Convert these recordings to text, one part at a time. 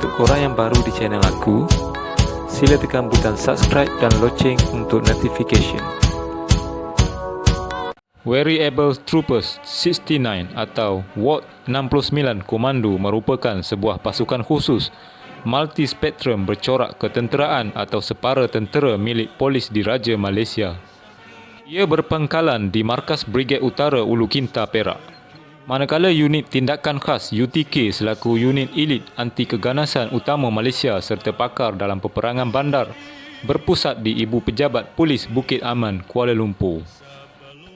Untuk korang yang baru di channel aku, sila tekan butang subscribe dan loceng untuk notification. Variable Troopers 69 atau Ward 69 Komando merupakan sebuah pasukan khusus multi-spektrum bercorak ketenteraan atau separa tentera milik polis diraja Malaysia. Ia berpangkalan di Markas Brigade Utara Ulu Kinta, Perak. Manakala unit tindakan khas UTK selaku unit elit anti keganasan utama Malaysia serta pakar dalam peperangan bandar berpusat di Ibu Pejabat Polis Bukit Aman, Kuala Lumpur.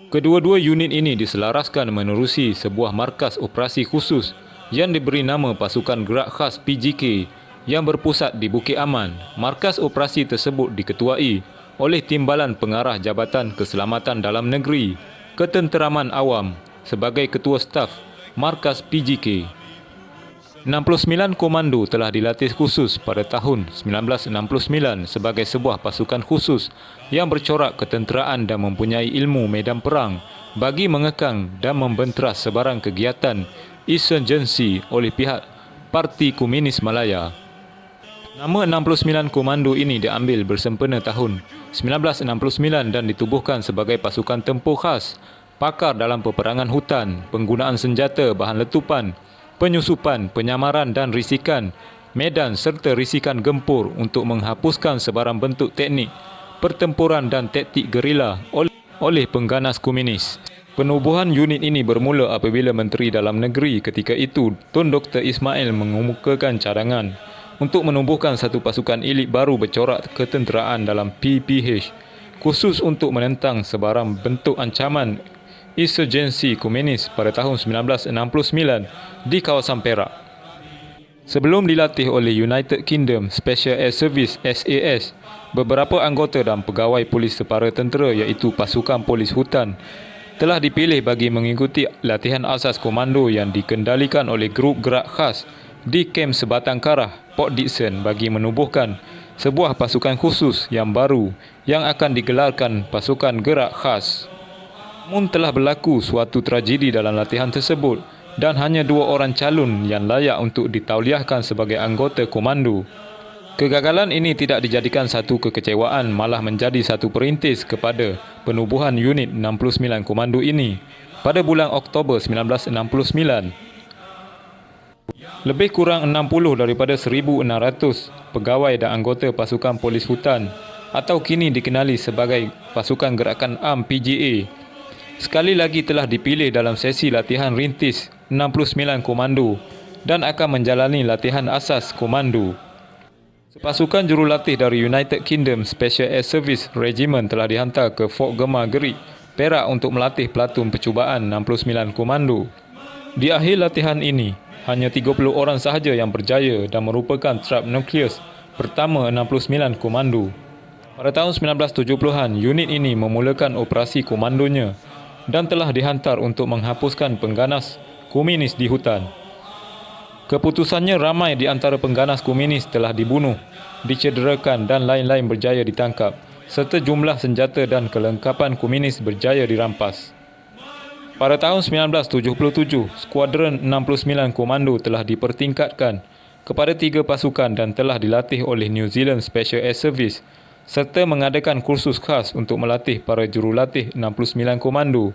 Kedua-dua unit ini diselaraskan menerusi sebuah markas operasi khusus yang diberi nama Pasukan Gerak Khas PGK yang berpusat di Bukit Aman. Markas operasi tersebut diketuai oleh Timbalan Pengarah Jabatan Keselamatan Dalam Negeri Ketenteraman Awam sebagai Ketua Staf Markas PGK. 69 komando telah dilatih khusus pada tahun 1969 sebagai sebuah pasukan khusus yang bercorak ketenteraan dan mempunyai ilmu medan perang bagi mengekang dan membenteras sebarang kegiatan insurgency oleh pihak Parti Komunis Malaya. Nama 69 komando ini diambil bersempena tahun 1969 dan ditubuhkan sebagai pasukan tempur khas, pakar dalam peperangan hutan, penggunaan senjata bahan letupan, penyusupan, penyamaran dan risikan medan serta risikan gempur untuk menghapuskan sebarang bentuk teknik pertempuran dan taktik gerila oleh pengganas komunis. Penubuhan unit ini bermula apabila Menteri Dalam Negeri ketika itu Tun Dr. Ismail mengemukakan cadangan untuk menubuhkan satu pasukan elit baru bercorak ketenteraan dalam PPH khusus untuk menentang sebarang bentuk ancaman insurgensi komunis pada tahun 1969 di kawasan Perak. Sebelum dilatih oleh United Kingdom Special Air Service SAS, beberapa anggota dan pegawai polis separa tentera iaitu pasukan polis hutan telah dipilih bagi mengikuti latihan asas komando yang dikendalikan oleh grup gerak khas di kem Sebatang Karah, Port Dickson bagi menubuhkan sebuah pasukan khusus yang baru yang akan digelarkan pasukan gerak khas. Namun telah berlaku suatu tragedi dalam latihan tersebut dan hanya dua orang calon yang layak untuk ditauliahkan sebagai anggota komando. Kegagalan ini tidak dijadikan satu kekecewaan malah menjadi satu perintis kepada penubuhan unit 69 komando ini pada bulan Oktober 1969. Lebih kurang 60 daripada 1,600 pegawai dan anggota pasukan polis hutan atau kini dikenali sebagai Pasukan Gerakan Am PGA sekali lagi telah dipilih dalam sesi latihan rintis 69 komando dan akan menjalani latihan asas komando. Sepasukan jurulatih dari United Kingdom Special Air Service Regiment telah dihantar ke Fort Gemar Gerik, Perak untuk melatih pelatun percubaan 69 komando. Di akhir latihan ini, hanya 30 orang sahaja yang berjaya dan merupakan trap nukleus pertama 69 komando. Pada tahun 1970-an, unit ini memulakan operasi komandonya dan telah dihantar untuk menghapuskan pengganas komunis di hutan. Keputusannya ramai di antara pengganas komunis telah dibunuh, dicederakan dan lain-lain berjaya ditangkap serta jumlah senjata dan kelengkapan komunis berjaya dirampas. Pada tahun 1977, Skuadron 69 Komando telah dipertingkatkan kepada tiga pasukan dan telah dilatih oleh New Zealand Special Air Service serta mengadakan kursus khas untuk melatih para jurulatih 69 komando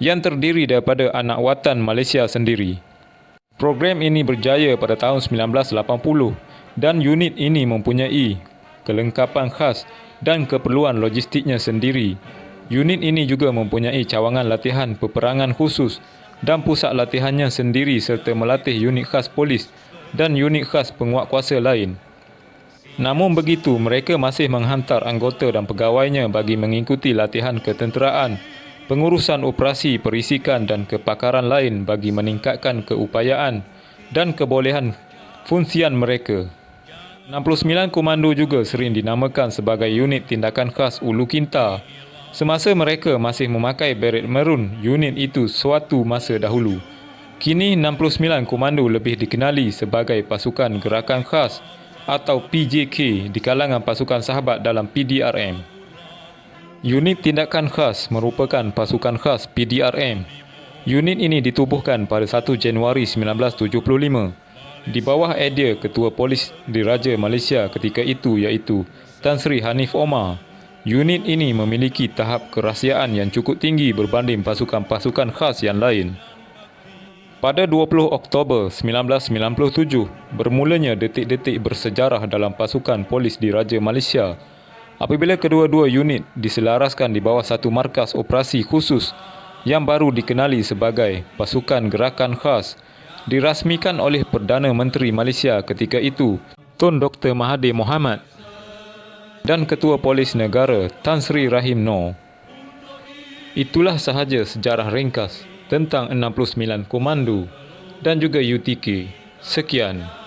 yang terdiri daripada anak watan Malaysia sendiri. Program ini berjaya pada tahun 1980 dan unit ini mempunyai kelengkapan khas dan keperluan logistiknya sendiri. Unit ini juga mempunyai cawangan latihan peperangan khusus dan pusat latihannya sendiri serta melatih unit khas polis dan unit khas penguatkuasa lain. Namun begitu, mereka masih menghantar anggota dan pegawainya bagi mengikuti latihan ketenteraan, pengurusan operasi perisikan dan kepakaran lain bagi meningkatkan keupayaan dan kebolehan fungsian mereka. 69 Komando juga sering dinamakan sebagai unit tindakan khas Ulu Kinta. Semasa mereka masih memakai beret merun unit itu suatu masa dahulu. Kini 69 Komando lebih dikenali sebagai pasukan gerakan khas atau PJK di kalangan pasukan sahabat dalam PDRM. Unit Tindakan Khas merupakan pasukan khas PDRM. Unit ini ditubuhkan pada 1 Januari 1975. di bawah idea Ketua Polis Diraja Malaysia ketika itu iaitu Tan Sri Hanif Omar. Unit ini memiliki tahap kerahsiaan yang cukup tinggi berbanding pasukan-pasukan khas yang lain. Pada 20 Oktober 1997, bermulanya detik-detik bersejarah dalam pasukan polis diraja Malaysia apabila kedua-dua unit diselaraskan di bawah satu markas operasi khusus yang baru dikenali sebagai Pasukan Gerakan Khas dirasmikan oleh Perdana Menteri Malaysia ketika itu, Tun Dr. Mahathir Mohamad dan Ketua Polis Negara Tan Sri Rahim Noor. Itulah sahaja sejarah ringkas tentang 69 Komando dan juga UTK. Sekian.